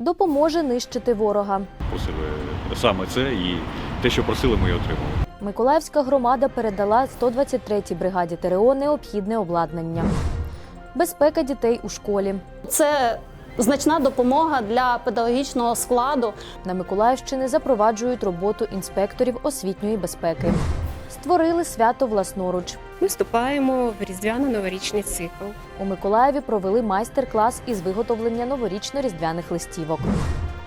допоможе нищити ворога. Просили саме це і те, що просили, ми і отримали. Миколаївська громада передала 123-й бригаді ТРО необхідне обладнання. Безпека дітей у школі. Це значна допомога для педагогічного складу. На Миколаївщині запроваджують роботу інспекторів освітньої безпеки. Створили свято власноруч. Ми вступаємо в різдвяно-новорічний цикл. У Миколаєві провели майстер-клас із виготовлення новорічно-різдвяних листівок.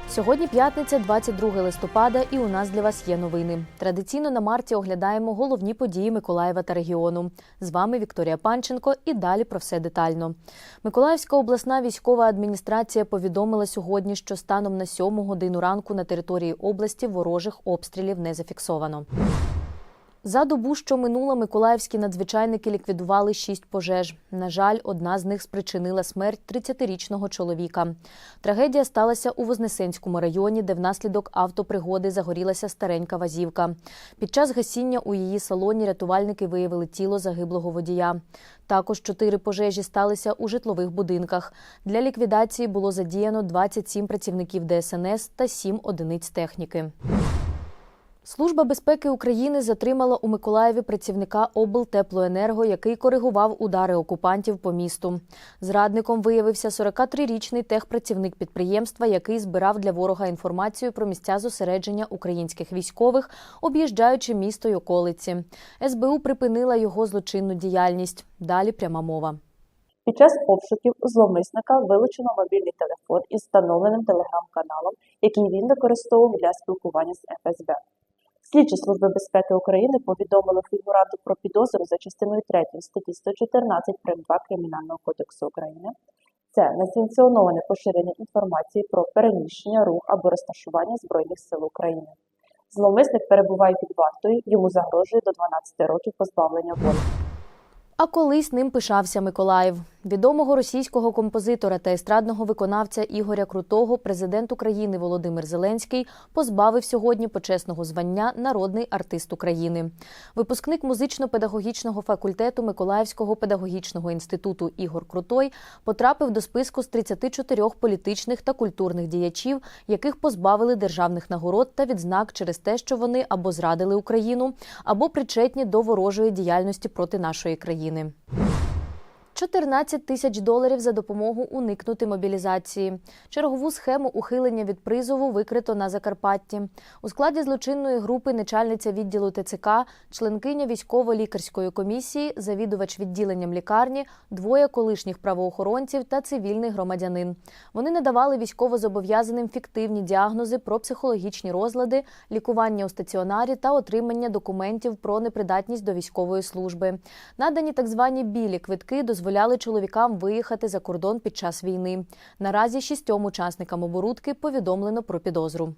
Сьогодні п'ятниця, 22 листопада, і у нас для вас є новини. Традиційно на марті оглядаємо головні події Миколаєва та регіону. З вами Вікторія Панченко і далі про все детально. Миколаївська обласна військова адміністрація повідомила сьогодні, що станом на 7 годину ранку на території області ворожих обстрілів не зафіксовано. За добу, що минула, миколаївські надзвичайники ліквідували шість пожеж. На жаль, одна з них спричинила смерть 30-річного чоловіка. Трагедія сталася у Вознесенському районі, де внаслідок автопригоди загорілася старенька вазівка. Під час гасіння у її салоні рятувальники виявили тіло загиблого водія. Також чотири пожежі сталися у житлових будинках. Для ліквідації було задіяно 27 працівників ДСНС та 7 одиниць техніки. Служба безпеки України затримала у Миколаєві працівника облтеплоенерго, який коригував удари окупантів по місту. Зрадником виявився 43-річний техпрацівник підприємства, який збирав для ворога інформацію про місця зосередження українських військових, об'їжджаючи місто й околиці. СБУ припинила його злочинну діяльність. Далі пряма мова. Під час обшуків зловмисника вилучено мобільний телефон із встановленим телеграм-каналом, який він використовував для спілкування з ФСБ. Слідчі Служби безпеки України повідомили фігуранту про підозру за частиною 3 статті 114 прим. 2 Кримінального кодексу України. Це несанкціоноване поширення інформації про переміщення, рух або розташування Збройних сил України. Зловмисник перебуває під вартою, йому загрожує до 12 років позбавлення волі. А колись ним пишався Миколаїв. Відомого російського композитора та естрадного виконавця Ігоря Крутого президент України Володимир Зеленський позбавив сьогодні почесного звання Народний артист України. Випускник музично-педагогічного факультету Миколаївського педагогічного інституту Ігор Крутой потрапив до списку з 34 політичних та культурних діячів, яких позбавили державних нагород та відзнак через те, що вони або зрадили Україну, або причетні до ворожої діяльності проти нашої країни. України. 14 тисяч доларів за допомогу уникнути мобілізації. Чергову схему ухилення від призову викрито на Закарпатті. У складі злочинної групи начальниця відділу ТЦК, членкиня військово-лікарської комісії, завідувач відділенням лікарні, двоє колишніх правоохоронців та цивільний громадянин. Вони надавали військовозобов'язаним фіктивні діагнози про психологічні розлади, лікування у стаціонарі та отримання документів про непридатність до військової служби. Надані так звані білі квитки дозволяли чоловікам виїхати за кордон під час війни. Наразі шістьом учасникам оборудки повідомлено про підозру.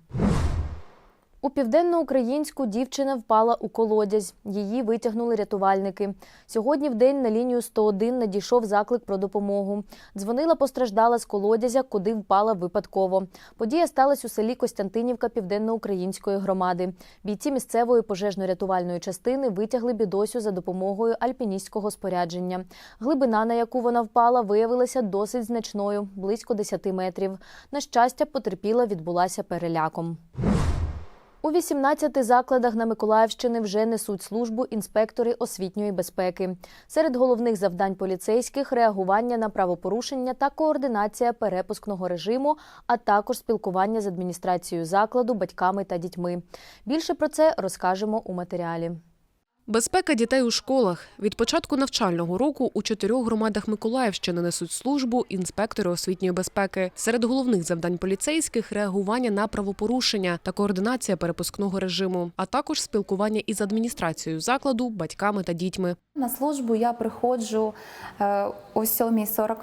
У південноукраїнську дівчина впала у колодязь. Її витягнули рятувальники. Сьогодні в день на лінію 101 надійшов заклик про допомогу. Дзвонила постраждала з колодязя, куди впала випадково. Подія сталася у селі Костянтинівка південноукраїнської громади. Бійці місцевої пожежно-рятувальної частини витягли бідосю за допомогою альпіністського спорядження. Глибина, на яку вона впала, виявилася досить значною близько 10 метрів. На щастя, потерпіла відбулася переляком. У 18 закладах на Миколаївщини вже несуть службу інспектори освітньої безпеки. Серед головних завдань поліцейських реагування на правопорушення та координація перепускного режиму, а також спілкування з адміністрацією закладу, батьками та дітьми. Більше про це розкажемо у матеріалі. Безпека дітей у школах від початку навчального року у чотирьох громадах Миколаївщини несуть службу інспектори освітньої безпеки. Серед головних завдань поліцейських реагування на правопорушення та координація перепускного режиму, а також спілкування із адміністрацією закладу, батьками та дітьми. На службу я приходжу е, о 7.45,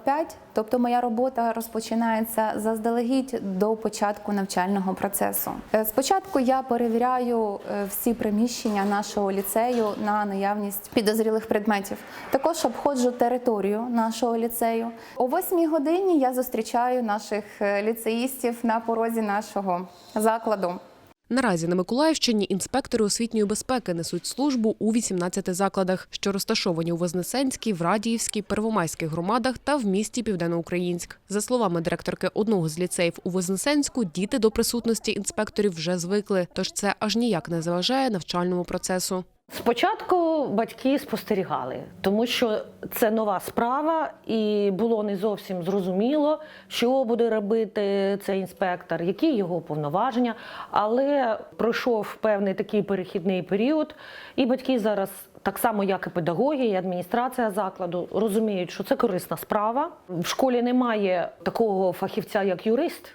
тобто моя робота розпочинається заздалегідь до початку навчального процесу. Е, Спочатку я перевіряю е, всі приміщення нашого ліцею на наявність підозрілих предметів. Також обходжу територію нашого ліцею. О 8 годині я зустрічаю наших е, ліцеїстів на порозі нашого закладу. Наразі на Миколаївщині інспектори освітньої безпеки несуть службу у 18 закладах, що розташовані у Вознесенській, в Радіївській, Первомайських громадах та в місті Південноукраїнськ. За словами директорки одного з ліцеїв у Вознесенську, діти до присутності інспекторів вже звикли, тож це аж ніяк не заважає навчальному процесу. Спочатку батьки спостерігали, тому що це нова справа, і було не зовсім зрозуміло, що буде робити цей інспектор, які його повноваження. Але пройшов певний такий перехідний період, і батьки зараз, так само як і педагоги, і адміністрація закладу, розуміють, що це корисна справа. В школі немає такого фахівця, як юрист,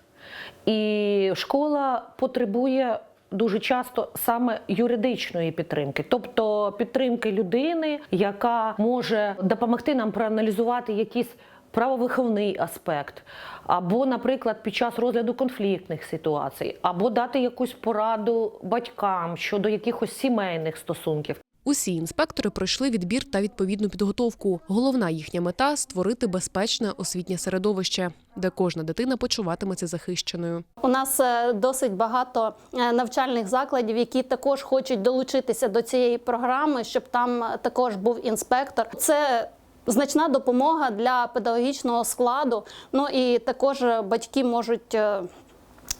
і школа потребує дуже часто саме юридичної підтримки, тобто підтримки людини, яка може допомогти нам проаналізувати якісь. Правовиховний аспект, або, наприклад, під час розгляду конфліктних ситуацій, або дати якусь пораду батькам щодо якихось сімейних стосунків. Усі інспектори пройшли відбір та відповідну підготовку. Головна їхня мета створити безпечне освітнє середовище, де кожна дитина почуватиметься захищеною. У нас е, досить багато е, навчальних закладів, які також хочуть долучитися до цієї програми, щоб там також був інспектор. Це значна допомога для педагогічного складу. Ну і також батьки можуть е,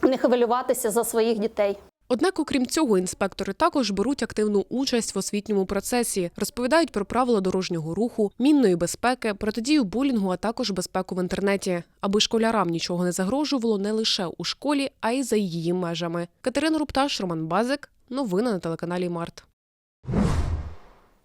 не хвилюватися за своїх дітей. Однак, окрім цього, інспектори також беруть активну участь в освітньому процесі, розповідають про правила дорожнього руху, мінної безпеки, протидію булінгу, а також безпеку в інтернеті, аби школярам нічого не загрожувало не лише у школі, а й за її межами. Катерина Рупташ, Роман Базик. Новини на телеканалі Март.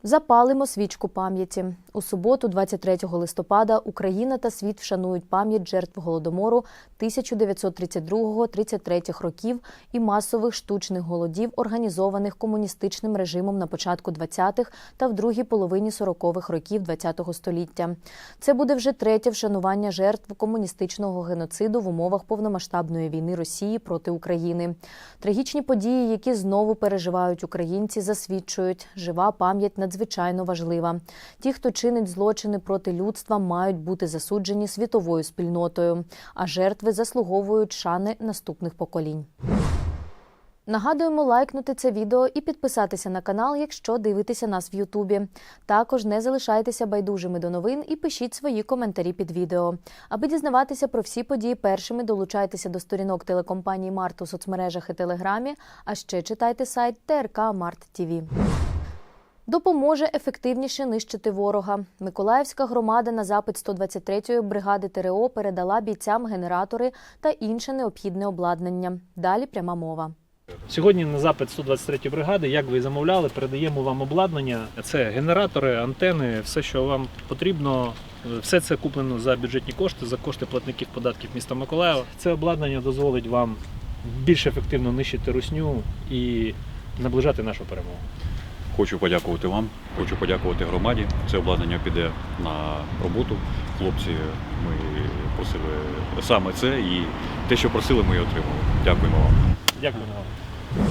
Запалимо свічку пам'яті. У суботу, 23 листопада, Україна та світ вшанують пам'ять жертв голодомору 1932-33 років і масових штучних голодів, організованих комуністичним режимом на початку 20-х та в другій половині 40-х років ХХ століття. Це буде вже третє вшанування жертв комуністичного геноциду в умовах повномасштабної війни Росії проти України. Трагічні події, які знову переживають українці, засвідчують, жива пам'ять надзвичайно важлива. Ті, хто чинить злочини проти людства, мають бути засуджені світовою спільнотою, а жертви заслуговують шани наступних поколінь. Нагадуємо лайкнути це відео і підписатися на канал, якщо дивитеся нас в Ютубі. Також не залишайтеся байдужими до новин і пишіть свої коментарі під відео. Аби дізнаватися про всі події першими, долучайтеся до сторінок телекомпанії Март у соцмережах і Телеграмі, а ще читайте сайт ТРК Март ТІВІ. Допоможе ефективніше нищити ворога. Миколаївська громада на запит 123-ї бригади ТРО передала бійцям генератори та інше необхідне обладнання. Далі пряма мова. Сьогодні на запит 123 бригади, як ви і замовляли, передаємо вам обладнання. Це генератори, антени, все, що вам потрібно. Все це куплено за бюджетні кошти, за кошти платників податків міста Миколаєва. Це обладнання дозволить вам більш ефективно нищити русню і наближати нашу перемогу. Хочу подякувати вам, хочу подякувати громаді. Це обладнання піде на роботу. Хлопці, ми просили саме це і те, що просили, ми і отримали. Дякуємо вам. Дякую вам.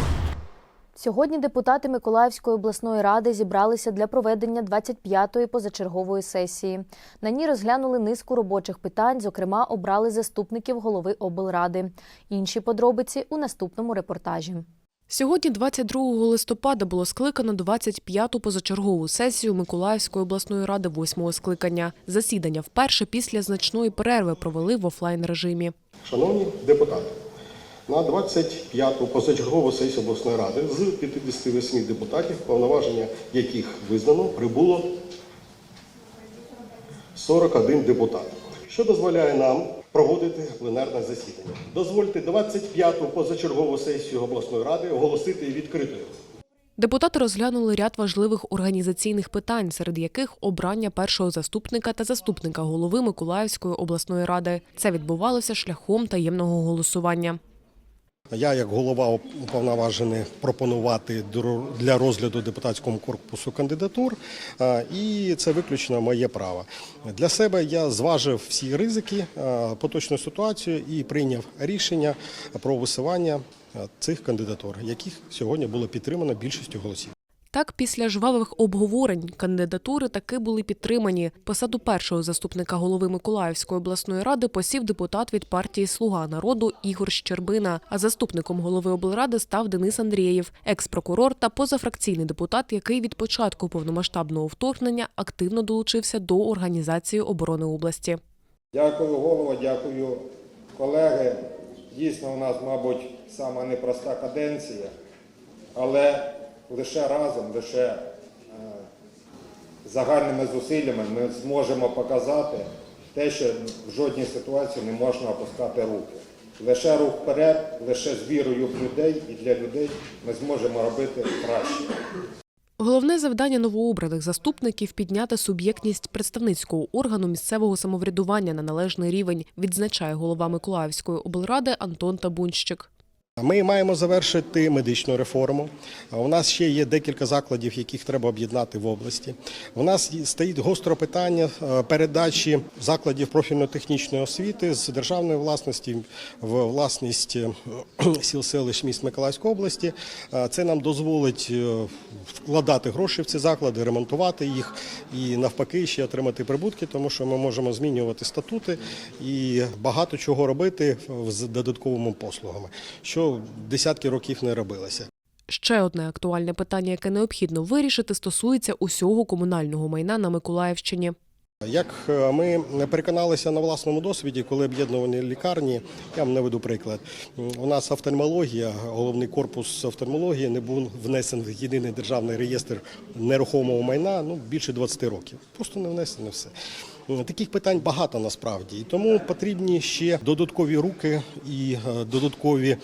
Сьогодні депутати Миколаївської обласної ради зібралися для проведення 25-ї позачергової сесії. На ній розглянули низку робочих питань, зокрема, обрали заступників голови облради. Інші подробиці у наступному репортажі. Сьогодні, 22 листопада, було скликано 25-ту позачергову сесію Миколаївської обласної ради восьмого скликання. Засідання вперше після значної перерви провели в офлайн режимі. Шановні депутати, на 25-ту позачергову сесію обласної ради з 58 депутатів, повноваження яких визнано, прибуло 41 депутат, що дозволяє нам проводити пленарне засідання. Дозвольте 25-ту позачергову сесію обласної ради оголосити відкритою. Депутати розглянули ряд важливих організаційних питань, серед яких обрання першого заступника та заступника голови Миколаївської обласної ради. Це відбувалося шляхом таємного голосування. Я, як голова уповноважений пропонувати для розгляду депутатському корпусу кандидатур, і це виключно моє право. Для себе я зважив всі ризики, поточну ситуацію і прийняв рішення про висування цих кандидатур, яких сьогодні було підтримано більшістю голосів. Так, після жвавих обговорень кандидатури таки були підтримані. Посаду першого заступника голови Миколаївської обласної ради посів депутат від партії Слуга народу Ігор Щербина. А заступником голови облради став Денис Андрієв, екс-прокурор та позафракційний депутат, який від початку повномасштабного вторгнення активно долучився до організації оборони області. Дякую голово, дякую колеги. Дійсно, у нас, мабуть, сама непроста каденція, але лише разом, лише е, загальними зусиллями ми зможемо показати те, що в жодній ситуації не можна опускати руки. Лише рух вперед, лише з вірою в людей і для людей ми зможемо робити краще. Головне завдання новообраних заступників підняти суб'єктність представницького органу місцевого самоврядування на належний рівень, відзначає голова Миколаївської облради Антон Табунщик. Ми маємо завершити медичну реформу. У нас ще є декілька закладів, яких треба об'єднати в області. У нас стоїть гостро питання е, передачі закладів профільно-технічної освіти з державної власності в власність е, сіл селищ міст Миколаївської області. Е, Це нам дозволить вкладати гроші в ці заклади, ремонтувати їх і навпаки ще отримати прибутки, тому що ми можемо змінювати статути і багато чого робити з додатковими послугами, що десятки років не робилося. Ще одне актуальне питання, яке необхідно вирішити, стосується усього комунального майна на Миколаївщині. Як е, ми переконалися на власному досвіді, коли об'єднувані лікарні, я вам наведу приклад. У нас офтальмологія, головний корпус офтальмології не був внесений в єдиний державний реєстр нерухомого майна ну, більше 20 років. Просто не внесено все. Таких питань багато насправді, і тому потрібні ще додаткові руки і е, додаткові е,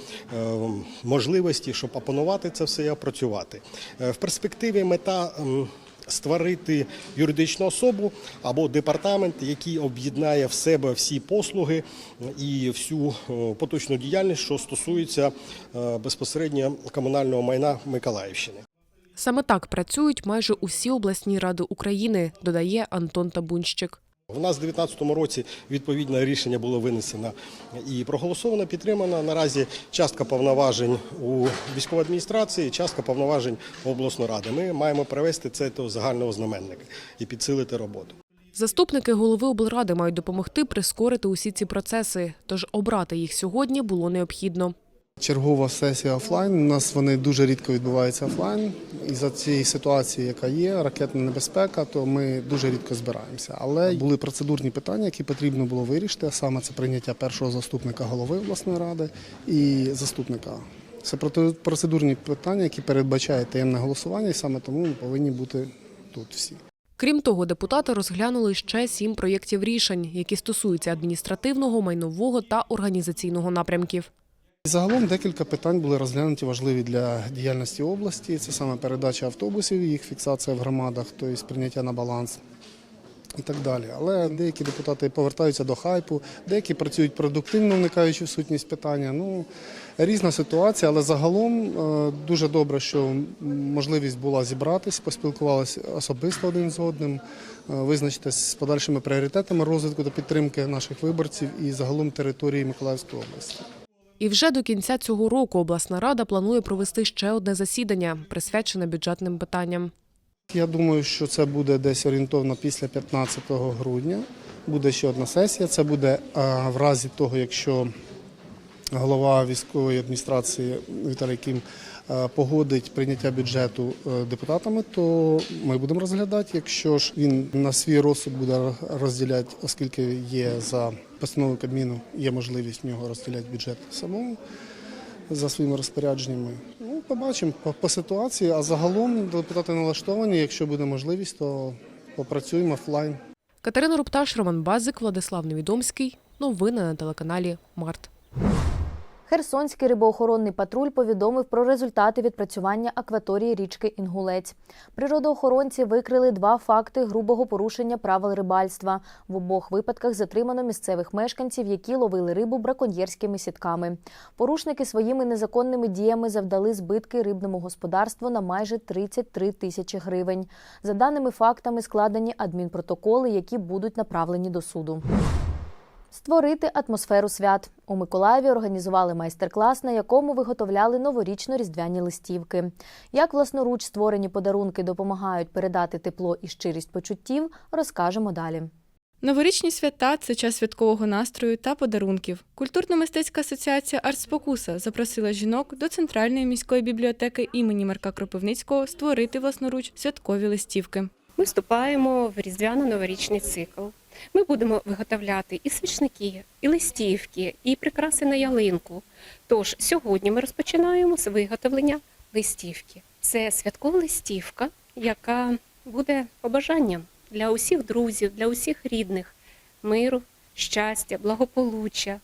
можливості, щоб опанувати це все і опрацювати. Е, В перспективі мета. створити юридичну особу або департамент, який об'єднає в себе всі послуги і всю поточну діяльність, що стосується безпосередньо комунального майна Миколаївщини. Саме так працюють майже усі обласні ради України, додає Антон Табунщик. У нас у 2019 році відповідне рішення було винесено і проголосовано, підтримано. Наразі частка повноважень у військовій адміністрації, частка повноважень у обласну ради. Ми маємо привести це до загального знаменника і підсилити роботу. Заступники голови облради мають допомогти прискорити усі ці процеси, тож обрати їх сьогодні було необхідно. Чергова сесія офлайн. У нас вони дуже рідко відбуваються офлайн. І за цієї ситуації, яка є, ракетна небезпека, то ми дуже рідко збираємося. Але були процедурні питання, які потрібно було вирішити. Саме це прийняття першого заступника голови обласної ради і заступника. Це процедурні питання, які передбачають таємне голосування, і саме тому ми повинні бути тут всі. Крім того, депутати розглянули ще сім проєктів рішень, які стосуються адміністративного, майнового та організаційного напрямків. Загалом декілька питань були розглянуті важливі для діяльності області. Це саме передача автобусів, їх фіксація в громадах, тобто прийняття на баланс і так далі. Але деякі депутати повертаються до хайпу, деякі працюють продуктивно, вникаючи в сутність питання. Ну, різна ситуація, але загалом е, дуже добре, що можливість була зібратись, поспілкувалися особисто один з одним, е, визначитись з подальшими пріоритетами розвитку та підтримки наших виборців і загалом території Миколаївської області. І вже до кінця цього року обласна рада планує провести ще одне засідання, присвячене бюджетним питанням. Я думаю, що це буде десь орієнтовно після 15 грудня. Буде ще одна сесія. Це буде в разі того, якщо голова військової адміністрації Віталій Кім погодить прийняття бюджету е, депутатами, то ми будемо розглядати. Якщо ж він на свій розсуд буде розділяти, оскільки є за постановою Кабміну, є можливість в нього розділяти бюджет самому за своїми розпорядженнями. Ну, побачимо по, по ситуації. А загалом депутати налаштовані. Якщо буде можливість, то попрацюємо офлайн. Катерина Рупташ, Роман Базик, Владислав Невідомський. Новини на телеканалі Март. Херсонський рибоохоронний патруль повідомив про результати відпрацювання акваторії річки Інгулець. Природоохоронці викрили два факти грубого порушення правил рибальства. В обох випадках затримано місцевих мешканців, які ловили рибу браконьєрськими сітками. Порушники своїми незаконними діями завдали збитки рибному господарству на майже 33 тисячі гривень. За даними фактами складені адмінпротоколи, які будуть направлені до суду. Створити атмосферу свят у Миколаєві організували майстер-клас, на якому виготовляли новорічно-різдвяні листівки. Як власноруч створені подарунки допомагають передати тепло і щирість почуттів, розкажемо далі. Новорічні свята це час святкового настрою та подарунків. Культурно-мистецька асоціація Артспокуса запросила жінок до центральної міської бібліотеки імені Марка Кропивницького створити власноруч святкові листівки. Ми вступаємо в різдвяно-новорічний цикл. Ми будемо виготовляти і свічники, і листівки, і прикраси на ялинку. Тож сьогодні ми розпочинаємо з виготовлення листівки. Це святкова листівка, яка буде побажанням для усіх друзів, для усіх рідних миру, щастя, благополуччя,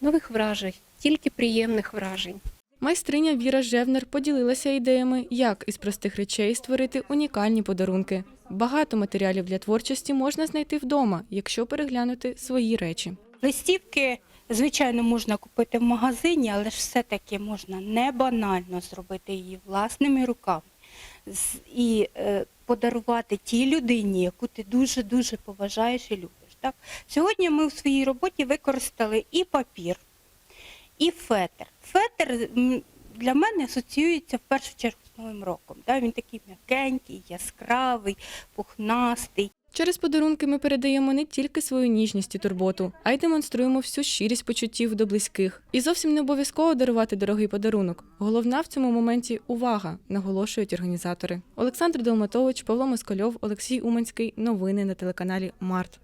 нових вражень, тільки приємних вражень. Майстриня Віра Жевнер поділилася ідеями, як із простих речей створити унікальні подарунки. Багато матеріалів для творчості можна знайти вдома, якщо переглянути свої речі. Листівки, звичайно, можна купити в магазині, але ж все-таки можна не банально зробити її власними руками і е, подарувати тій людині, яку ти дуже-дуже поважаєш і любиш. Так? Сьогодні ми в своїй роботі використали і папір, і фетр. Фетр для мене асоціюється в першу чергу з Новим роком. Да? Він такий м'якенький, яскравий, пухнастий. Через подарунки ми передаємо не тільки свою ніжність і турботу, а й демонструємо всю щирість почуттів до близьких. І зовсім не обов'язково дарувати дорогий подарунок. Головна в цьому моменті увага, наголошують організатори. Олександр Долматович, Павло Москальов, Олексій Уманський. Новини на телеканалі Март.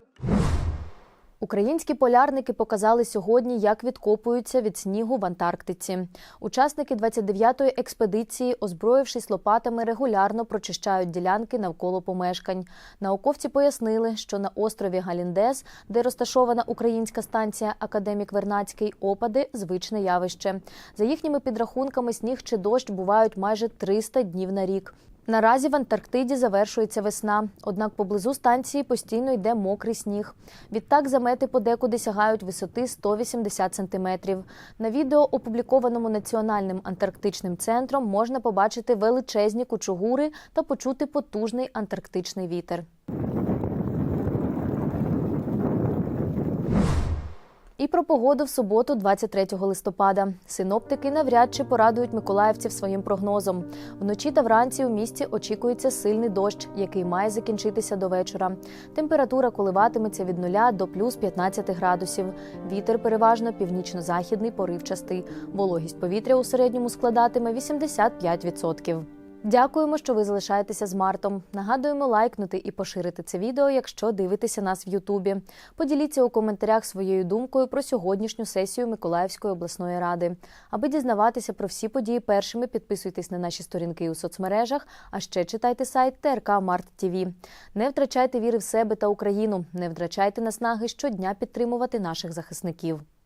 Українські полярники показали сьогодні, як відкопуються від снігу в Антарктиці. Учасники 29-ї експедиції, озброївшись лопатами, регулярно прочищають ділянки навколо помешкань. Науковці пояснили, що на острові Галіндес, де розташована українська станція Академік Вернацький, опади звичне явище. За їхніми підрахунками, сніг чи дощ бувають майже 300 днів на рік. Наразі в Антарктиді завершується весна, однак поблизу станції постійно йде мокрий сніг. Відтак замети подекуди сягають висоти 180 сантиметрів. На відео, опублікованому Національним антарктичним центром, можна побачити величезні кучугури та почути потужний антарктичний вітер. І про погоду в суботу, 23 листопада. Синоптики навряд чи порадують миколаївців своїм прогнозом. Вночі та вранці у місті очікується сильний дощ, який має закінчитися до вечора. Температура коливатиметься від 0 до плюс 15 градусів. Вітер переважно північно-західний поривчастий. Вологість повітря у середньому складатиме 85%. Дякуємо, що ви залишаєтеся з Мартом. Нагадуємо лайкнути і поширити це відео, якщо дивитеся нас в Ютубі. Поділіться у коментарях своєю думкою про сьогоднішню сесію Миколаївської обласної ради. Аби дізнаватися про всі події першими, підписуйтесь на наші сторінки у соцмережах, а ще читайте сайт ТРК Март ТВ. Не втрачайте віри в себе та Україну, не втрачайте наснаги щодня підтримувати наших захисників.